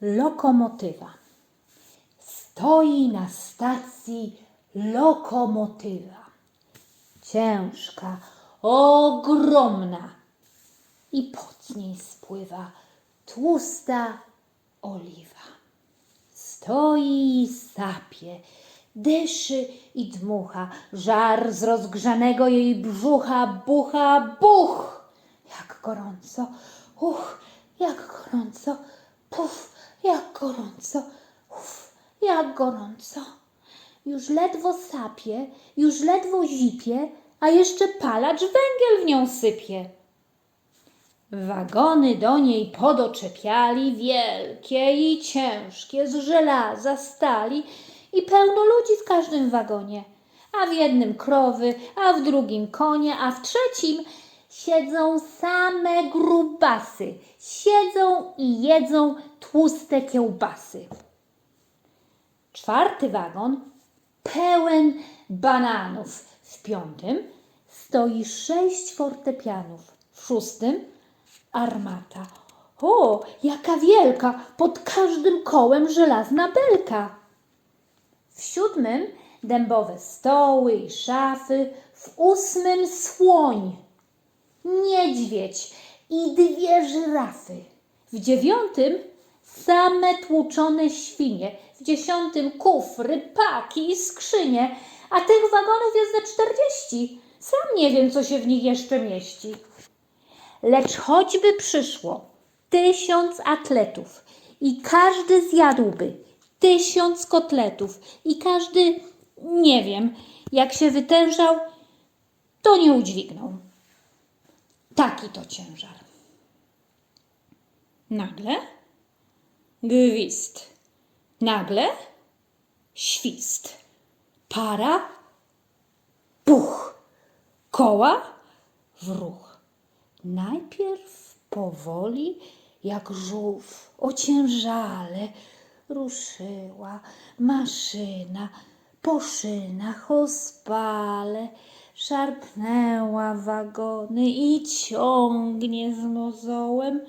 Lokomotywa. Stoi na stacji lokomotywa. Ciężka, ogromna. I pod niej spływa tłusta oliwa. Stoi i sapie, dyszy i dmucha, żar z rozgrzanego jej brzucha bucha, buch! Jak gorąco, uch, jak gorąco, puf, gorąco, jak gorąco. Już ledwo sapie, już ledwo zipie, a jeszcze palacz węgiel w nią sypie. Wagony do niej podoczepiali, wielkie i ciężkie, z żelaza stali i pełno ludzi w każdym wagonie. A w jednym krowy, a w drugim konie, a w trzecim siedzą same grubasy. Siedzą i jedzą tłuste kiełbasy. Czwarty wagon pełen bananów. W piątym stoi sześć fortepianów. W szóstym armata. O, jaka wielka! Pod każdym kołem żelazna belka. W siódmym dębowe stoły i szafy. W ósmym słoń, niedźwiedź i dwie żyrafy. W dziewiątym same tłuczone świnie. W dziesiątym kufry, paki i skrzynie. A tych wagonów jest ze czterdzieści. Sam nie wiem, co się w nich jeszcze mieści. Lecz choćby przyszło tysiąc atletów i każdy zjadłby tysiąc kotletów i każdy, nie wiem, jak się wytężał, to nie udźwignął. Taki to ciężar. Nagle gwizd. Nagle świst. Para, puch. Koła w ruch. Najpierw powoli, jak żółw, ociężale, ruszyła maszyna po szynach o spale, szarpnęła wagony i ciągnie z mozołem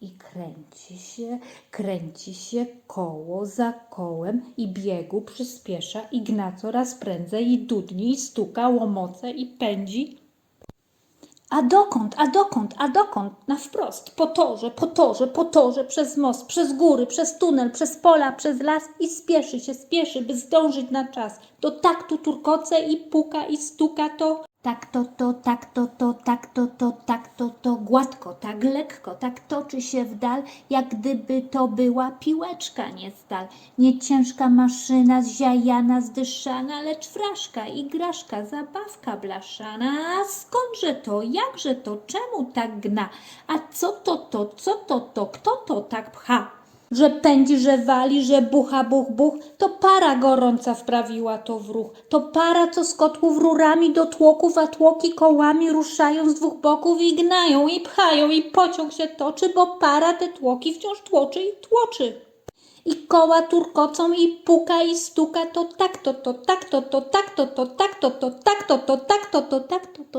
i kręci się, kręci się koło za kołem i biegu przyspiesza. I gna coraz prędzej i dudni i stuka łomoce i pędzi a dokąd, a dokąd, a dokąd? Na wprost, po torze, po torze, po torze, przez most, przez góry, przez tunel, przez pola, przez las i spieszy się, spieszy, by zdążyć na czas. To tak tu turkoce i puka i stuka to. Tak to, to, tak to, to, tak to, to, tak to, to, gładko, tak lekko, tak toczy się w dal, jak gdyby to była piłeczka nie stal. Nie ciężka maszyna, zziajana, zdyszana, lecz fraszka, igraszka, zabawka blaszana. A skądże to, jakże to, czemu tak gna? A co to to, co to to, kto to tak pcha? Że pędzi, że wali, że bucha, buch, buch, to para gorąca wprawiła to w ruch. To para, co z kotłów rurami do tłoków, a tłoki kołami ruszają z dwóch boków i gnają, i pchają, i pociąg się toczy, bo para te tłoki wciąż tłoczy i tłoczy. I koła turkocą, i puka, i stuka, to tak to, to tak to, to tak to, to tak to, to tak to, to tak to, to tak to, to